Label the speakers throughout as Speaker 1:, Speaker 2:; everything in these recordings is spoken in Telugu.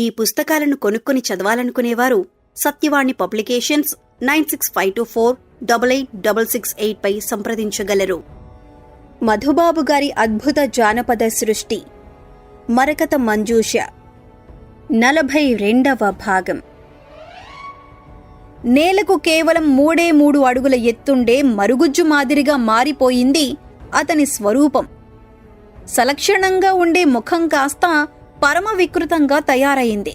Speaker 1: ఈ పుస్తకాలను కొనుక్కొని చదవాలనుకునేవారు Satyavani publications nine six five two four double eight double six eight పై సంప్రదించగలరు. మధుబాబు గారి అద్భుత జానపద సృష్టి. మరకత మంజూష. నలభై రెండవ భాగం. నేలకు కేవలం మూడే మూడు అడుగుల ఎత్తుండే మరుగుజ్జు మాదిరిగా మారిపోయింది అతని స్వరూపం. సలక్షణంగా ఉండే ముఖం కాస్త పరమ వికృతంగా తయారైంది.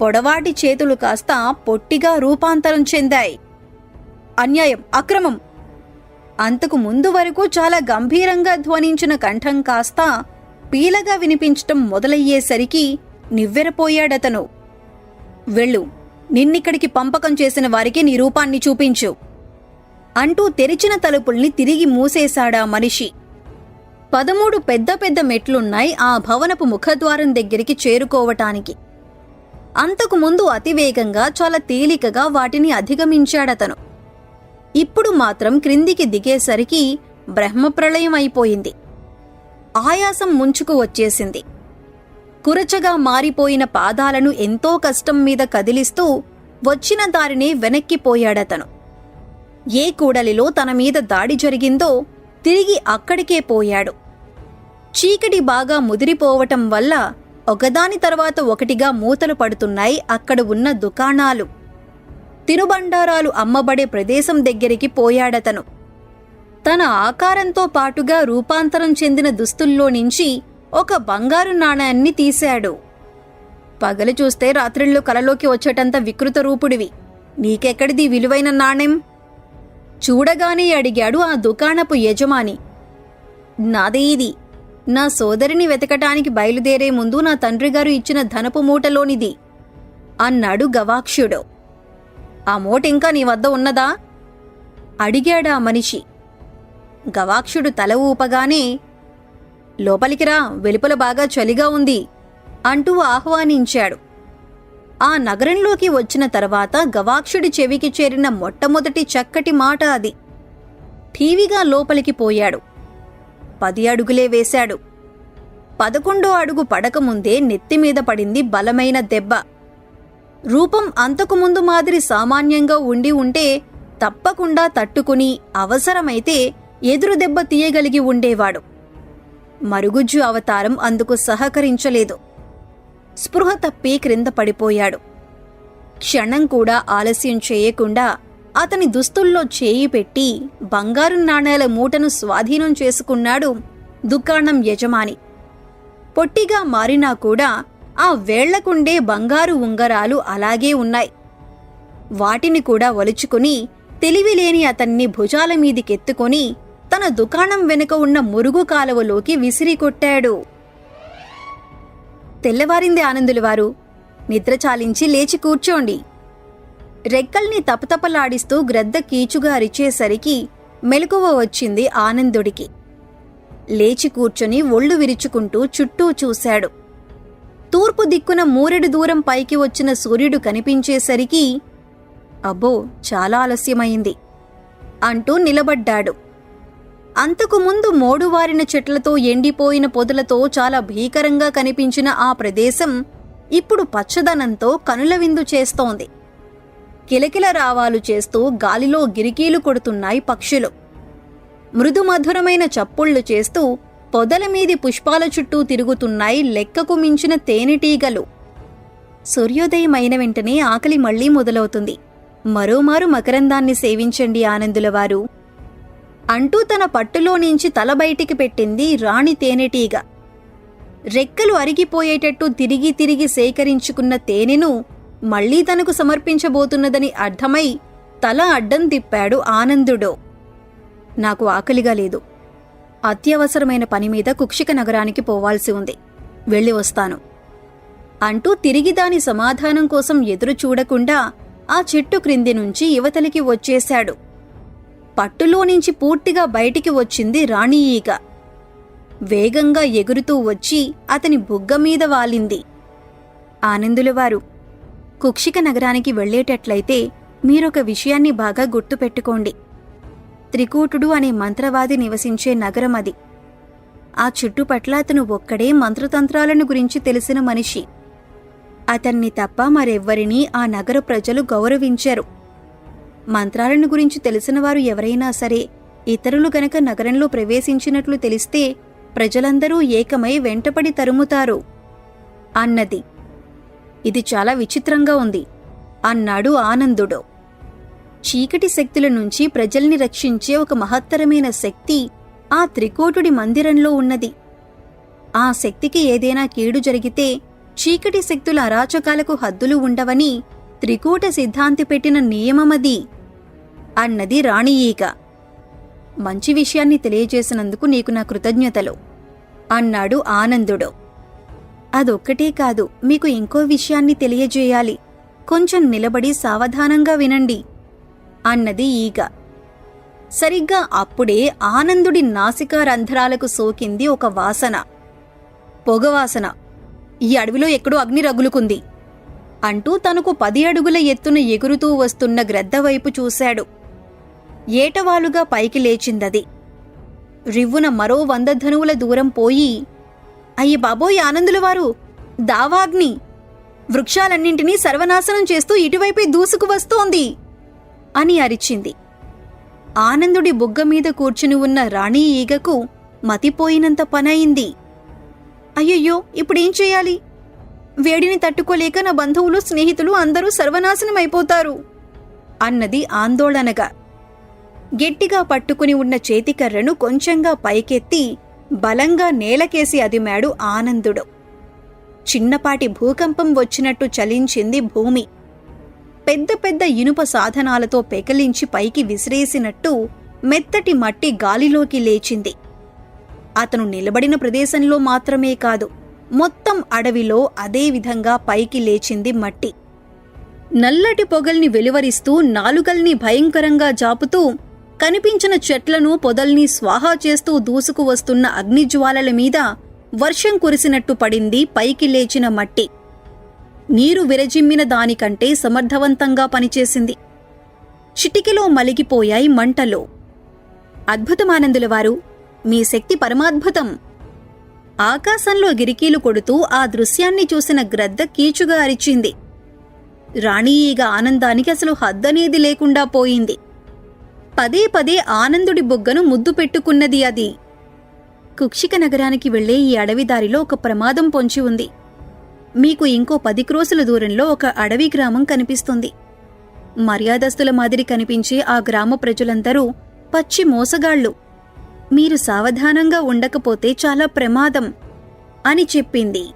Speaker 1: పొడవాటి చేతులు కాస్త పొట్టిగా రూపాంతరం చెందాయి. అన్యాయం అక్రమం. అంతకు ముందు వరకు చాలా గంభీరంగా ధ్వనించిన కంఠం కాస్త పీలగా వినిపించటం మొదలయ్యేసరికి నివ్వెరపోయాడతను. వెళ్ళు నిన్నిక్కడికి పంపకం చేసిన వారికి నీ రూపాన్ని చూపించు. అంటూ తెరిచిన తలుపుల్ని తిరిగి మూసేశాడా మనిషి. పదమూడు పెద్ద పెద్ద మెట్లున్నాయి ఆ భవనపు ముఖద్వారం దగ్గరికి చేరుకోవటానికి. అంతకు ముందు అతివేగంగా చాలా తేలికగా వాటిని అధిగమించాడతను. ఇప్పుడు మాత్రం క్రిందికి దిగేసరికి బ్రహ్మప్రళయం అయిపోయింది. ఆయాసం ముంచుకు వచ్చేసింది. కురచగా మారిపోయిన పాదాలను ఎంతో కష్టం మీద కదిలిస్తూ వచ్చిన దారినే వెనక్కిపోయాడతను ఏ కూడలిలో తన మీద దాడి జరిగిందో తిరిగి అక్కడికే పోయాడు. చీకటి బాగా ముదిరిపోవటం వల్ల ఒకదాని తర్వాత ఒకటిగా మూతలు పడుతున్నాయి అక్కడ ఉన్న దుకాణాలు. తినుబండారాలు అమ్మబడే ప్రదేశం దగ్గరికి పోయాడతను. తన ఆకారంతో పాటుగా రూపాంతరం చెందిన దుస్తుల్లో నుంచి ఒక బంగారు నాణాన్ని తీశాడు. పగలు చూస్తే రాత్రిళ్ళు కలలోకి వచ్చేటంత వికృత రూపుడివి. నీకెక్కడిది విలువైన నాణెం? చూడగానే అడిగాడు ఆ దుకాణపు యజమాని. నాదే ఇది. నా సోదరిని వెతకటానికి బయలుదేరే ముందు నా తండ్రిగారు ఇచ్చిన ధనపు మూటలోనిది అన్నాడు గవాక్షుడు. ఆ మూట ఇంకా నీ వద్ద ఉన్నదా? అడిగాడా మనిషి. గవాక్షుడు తల ఊపగానే లోపలికి రా వెలుపల బాగా చలిగా ఉంది అంటూ ఆహ్వానించాడు. ఆ నగరంలోకి వచ్చిన తర్వాత గవాక్షుడి చెవికి చేరిన మొట్టమొదటి చక్కటి మాట అది. ఠీవిగా లోపలికి పోయాడు. పది అడుగులే వేశాడు. పదకొండో అడుగు పడకముందే నెత్తిమీద పడింది బలమైన దెబ్బ. రూపం అంతకుముందు మాదిరి సామాన్యంగా ఉండి ఉంటే తప్పకుండా తట్టుకుని అవసరమైతే ఎదురు దెబ్బ తీయగలిగి ఉండేవాడు. మరుగుజ్జు అవతారం అందుకు సహకరించలేదు. స్పృహ తప్పి క్రింద పడిపోయాడు. క్షణం కూడా ఆలస్యం చేయకుండా అతని దుస్తుల్లో చేయి పెట్టి బంగారు నాణేల మూటను స్వాధీనం చేసుకున్నాడు దుకాణం యజమాని. పొట్టిగా మారినా కూడా ఆ వేళ్ళకుండే బంగారు ఉంగరాలు అలాగే ఉన్నాయి. వాటిని కూడా వలుచుకుని తెలివిలేని అతన్ని భుజాల మీదికెత్తుకొని తన దుకాణం వెనుక ఉన్న మురుగు కాలువలోకి విసిరి కొట్టాడు తెల్లవారింది ఆనందులు వారు నిద్ర చాలించి లేచి కూర్చోండి. రెక్కల్ని తపతపలాడిస్తూ గ్రద్ద కీచుగా అరిచేసరికి మెలకువ వచ్చింది ఆనందుడికి. లేచి కూర్చొని ఒళ్ళు విరుచుకుంటూ చుట్టూ చూశాడు. తూర్పు దిక్కున మూరెడు దూరం పైకి వచ్చిన సూర్యుడు కనిపించేసరికి అబ్బో చాలా ఆలస్యమైంది అంటూ నిలబడ్డాడు. అంతకు ముందు మోడువారిన చెట్లతో ఎండిపోయిన పొదలతో చాలా భీకరంగా కనిపించిన ఆ ప్రదేశం ఇప్పుడు పచ్చదనంతో కనుల విందు చేస్తోంది. కిలకిల రావాలు చేస్తూ గాలిలో గిరికీలు కొడుతున్నాయి పక్షులు. మృదుమధురమైన చప్పుళ్ళు చేస్తూ పొదల మీది పుష్పాల చుట్టూ తిరుగుతున్నాయి లెక్కకు మించిన తేనెటీగలు. సూర్యోదయమైన వెంటనే ఆకలి మళ్ళీ మొదలవుతుంది. మరోమారు మకరందాన్ని సేవించండి ఆనందులవారు. అంటూ తన పట్టులో నుంచి తల బయటికి పెట్టింది రాణి తేనెటీగ. రెక్కలు అరిగిపోయేటట్టు తిరిగి తిరిగి సేకరించుకున్న తేనెను మళ్ళీ తనకు సమర్పించబోతున్నదని అర్థమై తల అడ్డం తిప్పాడు ఆనందుడు. నాకు ఆకలిగా లేదు. అత్యవసరమైన పని మీద కుక్షిక నగరానికి పోవాల్సి ఉంది. వెళ్ళి వస్తాను. అంటూ తిరిగి దాని సమాధానం కోసం ఎదురు చూడకుండా ఆ చెట్టు క్రింది నుంచి యువతలికి వచ్చేశాడు. పట్టులో నుంచి పూర్తిగా బయటికి వచ్చింది రాణి ఈగ. వేగంగా ఎగురుతూ వచ్చి అతని బుగ్గ మీద వాలింది. ఆనందులవారు కుక్షిక నగరానికి వెళ్ళేటట్లయితే మీరొక విషయాన్ని బాగా గుర్తుపెట్టుకోండి. త్రికూటుడు అనే మంత్రవాది నివసించే నగరం అది. ఆ చుట్టుపట్ల అతను ఒక్కడే మంత్రతంత్రాలను గురించి తెలిసిన మనిషి. అతన్ని తప్ప మరెవ్వరినీ ఆ నగర ప్రజలు గౌరవించారు. మంత్రాలను గురించి తెలిసిన వారు ఎవరైనా సరే ఇతరులు గనక నగరంలో ప్రవేశించినట్లు తెలిస్తే ప్రజలందరూ ఏకమై వెంటపడి తరుముతారు. అన్నది. ఇది చాలా విచిత్రంగా ఉంది. అన్నాడు ఆనందుడు. చీకటి శక్తుల నుంచి ప్రజల్ని రక్షించే ఒక మహత్తరమైన శక్తి ఆ త్రికోటుడి మందిరంలో ఉన్నది. ఆ శక్తికి ఏదైనా కీడు జరిగితే చీకటి శక్తుల అరాచకాలకు హద్దులు ఉండవని త్రికూట సిద్ధాంతి పెట్టిన నియమమది. అన్నది రాణి ఈగ. మంచి విషయాన్ని తెలియజేసినందుకు నీకు నా కృతజ్ఞతలు అన్నాడు ఆనందుడు. అదొక్కటే కాదు మీకు ఇంకో విషయాన్ని తెలియజేయాలి. కొంచెం నిలబడి సావధానంగా వినండి అన్నది ఈగ. సరిగ్గా అప్పుడే ఆనందుడి నాసికా రంధ్రాలకు సోకింది ఒక వాసన. పొగవాసన ఈ అడవిలో ఎక్కడో అగ్ని రగులుకుంది అంటూ తనకు పది అడుగుల ఎత్తున ఎగురుతూ వస్తున్న గ్రద్ద వైపు చూశాడు. ఏటవాలుగా పైకి లేచిందది. రివ్వున మరో వంద ధనువుల దూరం పోయి అయ్యి బాబోయ్ ఆనందులవారు దావాగ్ని వృక్షాలన్నింటినీ సర్వనాశనం చేస్తూ ఇటువైపే దూసుకు వస్తోంది అని అరిచింది. ఆనందుడి బుగ్గ మీద కూర్చుని ఉన్న రాణి ఈగకు మతిపోయినంత పనయింది. అయ్యయ్యో ఇప్పుడేం చేయాలి? వేడిని తట్టుకోలేక నా బంధువులు స్నేహితులు అందరూ సర్వనాశనమైపోతారు అన్నది ఆందోళనగా. గట్టిగా పట్టుకుని ఉన్న చేతికర్రను కొంచెంగా పైకెత్తి బలంగా నేలకేసి అదిమాడు ఆనందుడు. చిన్నపాటి భూకంపం వచ్చినట్టు చలించింది భూమి. పెద్ద పెద్ద ఇనుప సాధనాలతో పెకలించి పైకి విసిరేసినట్టు మెత్తటి మట్టి గాలిలోకి లేచింది. అతను నిలబడిన ప్రదేశంలో మాత్రమే కాదు మొత్తం అడవిలో అదే విధంగా పైకి లేచింది మట్టి. నల్లటి పొగల్ని వెలువరిస్తూ నాలుగల్ని భయంకరంగా జాపుతూ కనిపించిన చెట్లను పొదల్ని స్వాహా చేస్తూ దూసుకు వస్తున్న అగ్నిజ్వాలల మీద వర్షం కురిసినట్టు పడింది పైకి లేచిన మట్టి. నీరు విరజిమ్మిన దానికంటే సమర్థవంతంగా పనిచేసింది. చిటికిలో మలిగిపోయాయి మంటలో. అద్భుతమానందుల వారు మీ శక్తి పరమాద్భుతం. ఆకాశంలో గిరికీలు కొడుతూ ఆ దృశ్యాన్ని చూసిన గ్రద్ద కీచుగా అరిచింది. రాణి ఈగ ఆనందానికి అసలు హద్దనేది లేకుండా పోయింది. పదే పదే ఆనందుడి బొగ్గను ముద్దు పెట్టుకున్నది అది. కుక్షిక నగరానికి వెళ్ళే ఈ అడవి దారిలో ఒక ప్రమాదం పొంచి ఉంది. మీకు ఇంకో పది క్రోసుల దూరంలో ఒక అడవి గ్రామం కనిపిస్తుంది. మర్యాదస్తుల మాదిరి కనిపించే ఆ గ్రామ ప్రజలందరూ పచ్చి మోసగాళ్ళు మీరు సావధానంగా ఉండకపోతే చాలా ప్రమాదం అని చెప్పింది.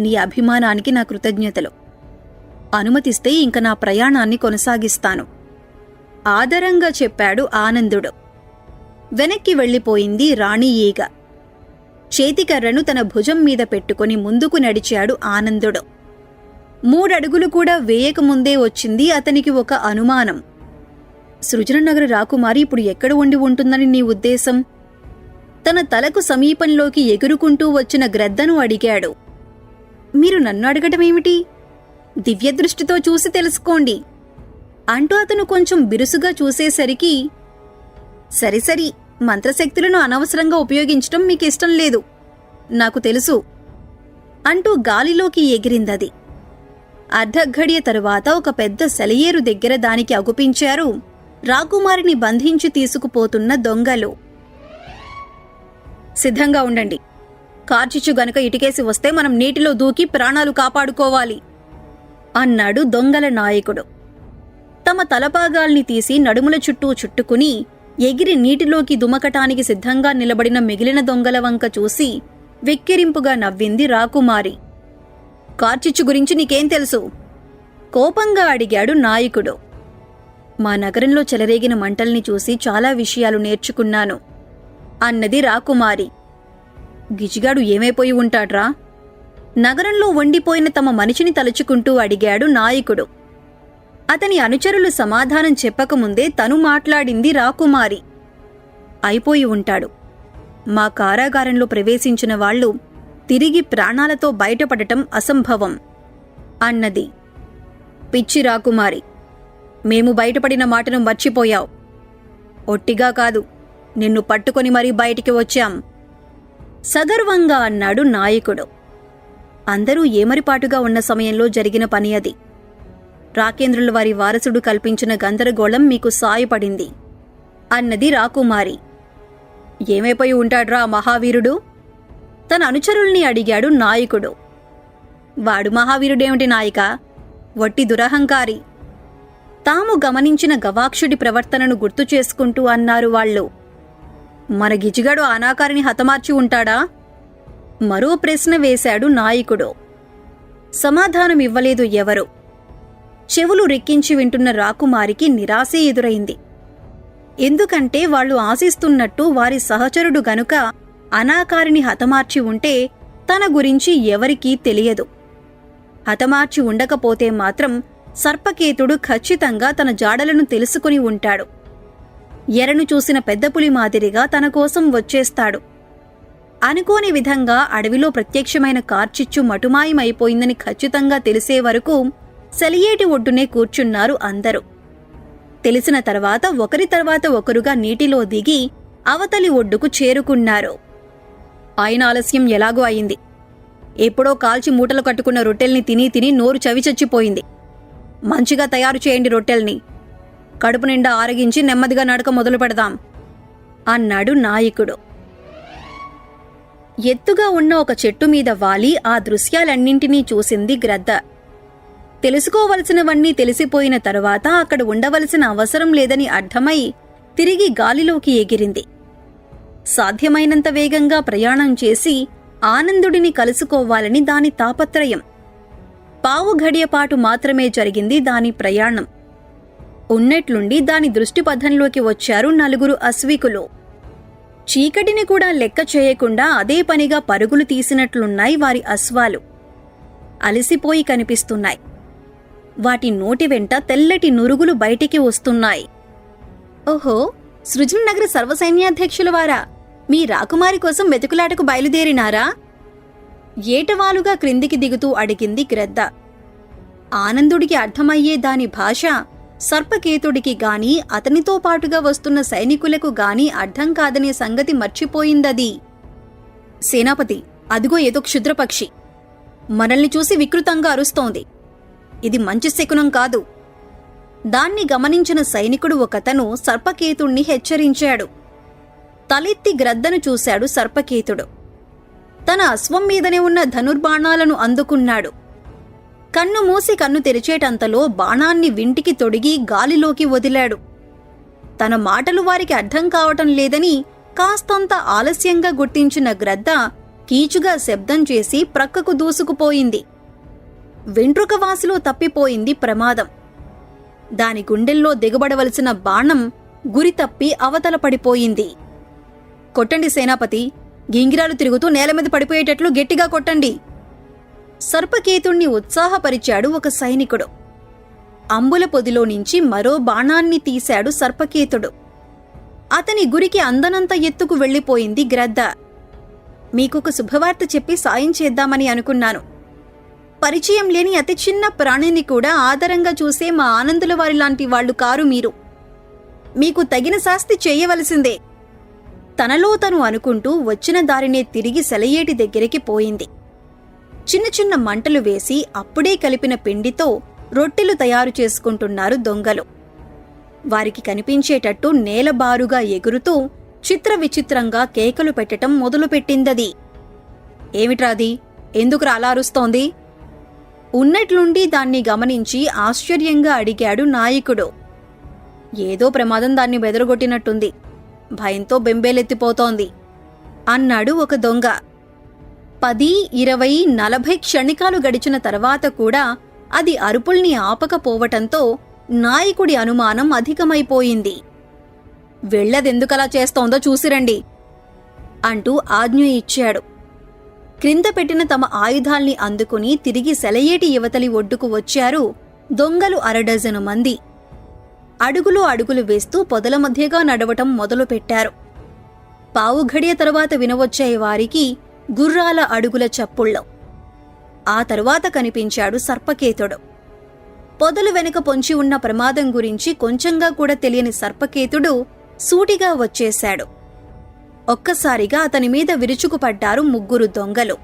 Speaker 1: నీ అభిమానానికి నా కృతజ్ఞతలు. అనుమతిస్తే ఇంక నా ప్రయాణాన్ని కొనసాగిస్తాను. ఆదరంగా చెప్పాడు ఆనందుడు. వెనక్కి వెళ్ళిపోయింది రాణి ఈగ. చేతికర్రను తన భుజం మీద పెట్టుకుని ముందుకు నడిచాడు ఆనందుడు. మూడడుగులు కూడా వేయకముందే వచ్చింది అతనికి ఒక అనుమానం. సృజననగర రాకుమారి ఇప్పుడు ఎక్కడ ఉండి ఉంటుందని నీ ఉద్దేశం? తన తలకు సమీపంలోకి ఎగురుకుంటూ వచ్చిన గ్రద్దను అడిగాడు. మీరు నన్ను అడగటమేమిటి? దివ్యదృష్టితో చూసి తెలుసుకోండి. అంటూ అతను కొంచెం బిరుసుగా చూసేసరికి సరిసరి మంత్రశక్తులను అనవసరంగా ఉపయోగించటం మీకు ఇష్టం లేదు. నాకు తెలుసు అంటూ గాలిలోకి ఎగిరిందది. అర్ధఘడియ తరువాత ఒక పెద్ద సెలయేరు దగ్గర దానికి అగుపించారు రాకుమారిని బంధించి తీసుకుపోతున్న దొంగలు. సిద్ధంగా ఉండండి. కార్చిచ్చు గనుక ఇటుకేసి వస్తే మనం నీటిలో దూకి ప్రాణాలు కాపాడుకోవాలి అన్నాడు దొంగల నాయకుడు. తమ తలపాగాల్ని తీసి నడుముల చుట్టూ చుట్టుకుని ఎగిరి నీటిలోకి దుమకటానికి సిద్ధంగా నిలబడిన మిగిలిన దొంగల వంక చూసి వెక్కిరింపుగా నవ్వింది రాకుమారి. కార్చిచ్చు గురించి నీకేం తెలుసు? కోపంగా అడిగాడు నాయకుడు. మా నగరంలో చెలరేగిన మంటల్ని చూసి చాలా విషయాలు నేర్చుకున్నాను అన్నది రాకుమారి. గిజిగాడు ఏమైపోయి ఉంటాడ్రా? నగరంలో వండిపోయిన తమ మనిషిని తలుచుకుంటూ అడిగాడు నాయకుడు. అతని అనుచరులు సమాధానం చెప్పకముందే తను మాట్లాడింది రాకుమారి. అయిపోయి ఉంటాడు. మా కారాగారంలో ప్రవేశించిన వాళ్ళు తిరిగి ప్రాణాలతో బయటపడటం అసంభవం. అన్నది. పిచ్చి రాకుమారి మేము బయటపడిన మాటను మర్చిపోయావు. ఒట్టిగా కాదు నిన్ను పట్టుకొని మరీ బయటికి వచ్చాం. సగర్వంగా అన్నాడు నాయకుడు. అందరూ ఏమరిపాటుగా ఉన్న సమయంలో జరిగిన పని అది. రాకేంద్రుల వారి వారసుడు కల్పించిన గందరగోళం మీకు సాయపడింది. అన్నది రాకుమారి. ఏమైపోయి ఉంటాడ్రా మహావీరుడు? తన అనుచరుల్ని అడిగాడు నాయకుడు. వాడు మహావీరుడేమిటి నాయక? వట్టి దురహంకారి. తాము గమనించిన గవాక్షుడి ప్రవర్తనను గుర్తు చేసుకుంటూ అన్నారు వాళ్ళు. మన గిజిగాడు అనాకారిని హతమార్చి ఉంటాడా? మరో ప్రశ్న వేశాడు నాయకుడు. సమాధానమివ్వలేదు ఎవరు? చెవులు రెక్కించి వింటున్న రాకుమారికి నిరాశే ఎదురైంది. ఎందుకంటే వాళ్ళు ఆశిస్తున్నట్టు వారి సహచరుడు గనుక అనాకారిని హతమార్చి ఉంటే తన గురించి ఎవరికీ తెలియదు. హతమార్చి ఉండకపోతే మాత్రం సర్పకేతుడు ఖచ్చితంగా తన జాడలను తెలుసుకుని ఉంటాడు. ఎరను చూసిన పెద్ద పులి మాదిరిగా తన కోసం వచ్చేస్తాడు. అనుకోని విధంగా అడవిలో ప్రత్యక్షమైన కార్చిచ్చు మటుమాయమైపోయిందని ఖచ్చితంగా తెలిసే వరకు సెలియేటి ఒడ్డునే కూర్చున్నారు అందరూ. తెలిసిన తర్వాత ఒకరి తర్వాత ఒకరుగా నీటిలో దిగి అవతలి ఒడ్డుకు చేరుకున్నారు. ఆయన ఆలస్యం ఎలాగో అయింది. ఎప్పుడో కాల్చి మూటలు కట్టుకున్న రొట్టెల్ని తిని తిని నోరు చవిచచ్చిపోయింది మంచిగా తయారు చేయండి రొట్టెల్ని. కడుపు నిండా ఆరగించి నెమ్మదిగా నడక మొదలు పెడదాం అన్నాడు నాయకుడు. ఎత్తుగా ఉన్న ఒక చెట్టు మీద వాలి ఆ దృశ్యాలన్నింటినీ చూసింది గ్రద్ద. తెలుసుకోవలసినవన్నీ తెలిసిపోయిన తరువాత అక్కడ ఉండవలసిన అవసరం లేదని అర్థమై తిరిగి గాలిలోకి ఎగిరింది. సాధ్యమైనంత వేగంగా ప్రయాణం చేసి ఆనందుడిని కలుసుకోవాలని దాని తాపత్రయం. పావు ఘడియపాటు మాత్రమే జరిగింది దాని ప్రయాణం. ఉన్నట్లుండి దాని దృష్టిపథంలోకి వచ్చారు నలుగురు అశ్వికులు. చీకటిని కూడా లెక్క చేయకుండా అదే పనిగా పరుగులు తీసినట్లున్నాయి వారి అశ్వాలు. అలసిపోయి కనిపిస్తున్నాయి. వాటి నోటి వెంట తెల్లటి నురుగులు బయటికి వస్తున్నాయి. ఓహో సృజన్నగర సర్వసైన్యాధ్యక్షుల వారా? మీ రాకుమారి కోసం వెతుకులాటకు బయలుదేరినారా? ఏటవాలుగా క్రిందికి దిగుతూ అడిగింది గ్రద్ద. ఆనందుడికి అర్థమయ్యే దాని భాష సర్పకేతుడికి గాని అతనితో పాటుగా వస్తున్న సైనికులకు గాని అర్థం కాదనే సంగతి మర్చిపోయిందది. సేనాపతి అదిగో ఏదో క్షుద్రపక్షి. మనల్ని చూసి వికృతంగా అరుస్తోంది. ఇది మంచి శకునం కాదు. దాన్ని గమనించిన సైనికుడు ఒకతను సర్పకేతుణ్ణి హెచ్చరించాడు. తలెత్తి గ్రద్దను చూశాడు సర్పకేతుడు. తన అశ్వం మీదనే ఉన్న ధనుర్బాణాలను అందుకున్నాడు. కన్ను మూసి కన్ను తెరిచేటంతలో బాణాన్ని వింటికి తొడిగి గాలిలోకి వదిలాడు. తన మాటలు వారికి అర్థం కావటం లేదని కాస్తంత ఆలస్యంగా గుర్తించిన గ్రద్ద కీచుగా శబ్దం చేసి ప్రక్కకు దూసుకుపోయింది. వెంట్రుక వాసిలో తప్పిపోయింది ప్రమాదం. దాని గుండెల్లో దిగబడవలసిన బాణం గురి తప్పి అవతల పడిపోయింది. కొట్టండి సేనాపతి. గింగిరాలు తిరుగుతూ నేల మీద పడిపోయేటట్లు గట్టిగా కొట్టండి. సర్పకేతుణ్ణి ఉత్సాహపరిచాడు ఒక సైనికుడు. అంబుల పొదిలో నుంచి మరో బాణాన్ని తీశాడు సర్పకేతుడు. అతని గురికి అందనంత ఎత్తుకు వెళ్ళిపోయింది గ్రద్ద. మీకొక శుభవార్త చెప్పి సాయం చేద్దామని అనుకున్నాను. పరిచయం లేని అతి చిన్న ప్రాణిని కూడా ఆదరంగా చూసే మా ఆనందుల వారి లాంటి వాళ్ళు కారు మీరు. మీకు తగిన శాస్తి చేయవలసిందే. తనలో తను అనుకుంటూ వచ్చిన దారినే తిరిగి సెలయేటి దగ్గరికి పోయింది. చిన్న చిన్న మంటలు వేసి అప్పుడే కలిపిన పిండితో రొట్టెలు తయారు చేసుకుంటున్నారు దొంగలు. వారికి కనిపించేటట్టు నేలబారుగా ఎగురుతూ చిత్ర విచిత్రంగా కేకలు పెట్టటం మొదలుపెట్టిందది. ఏమిట్రాది ఎందుకు అలా అరుస్తోంది? ఉన్నట్లుండి దాన్ని గమనించి ఆశ్చర్యంగా అడిగాడు నాయకుడు. ఏదో ప్రమాదం దాన్ని బెదరగొట్టినట్టుంది. భయంతో బెంబేలెత్తిపోతోంది అన్నాడు ఒక దొంగ. పది ఇరవై నలభై క్షణికాలు గడిచిన తర్వాత కూడా అది అరుపుల్ని ఆపకపోవటంతో నాయకుడి అనుమానం అధికమైపోయింది. వెళ్ళదెందుకలా చేస్తోందో చూసిరండి అంటూ ఆజ్ఞ ఇచ్చాడు. క్రింద పెట్టిన తమ ఆయుధాల్ని అందుకుని తిరిగి సెలయేటి యువతలి ఒడ్డుకు వచ్చారు దొంగలు అరడజను మంది. అడుగులు అడుగులు వేస్తూ పొదల మధ్యగా నడవటం మొదలుపెట్టారు. పావుఘడియ తరువాత వినవచ్చే వారికి గుర్రాల అడుగుల చప్పుళ్ళం. ఆ తరువాత కనిపించాడు సర్పకేతుడు. పొదలు వెనుక పొంచి ఉన్న ప్రమాదం గురించి కొంచెంగా కూడా తెలియని సర్పకేతుడు సూటిగా వచ్చేశాడు. ఒక్కసారిగా అతని మీద విరుచుకుపడ్డారు ముగ్గురు దొంగలు.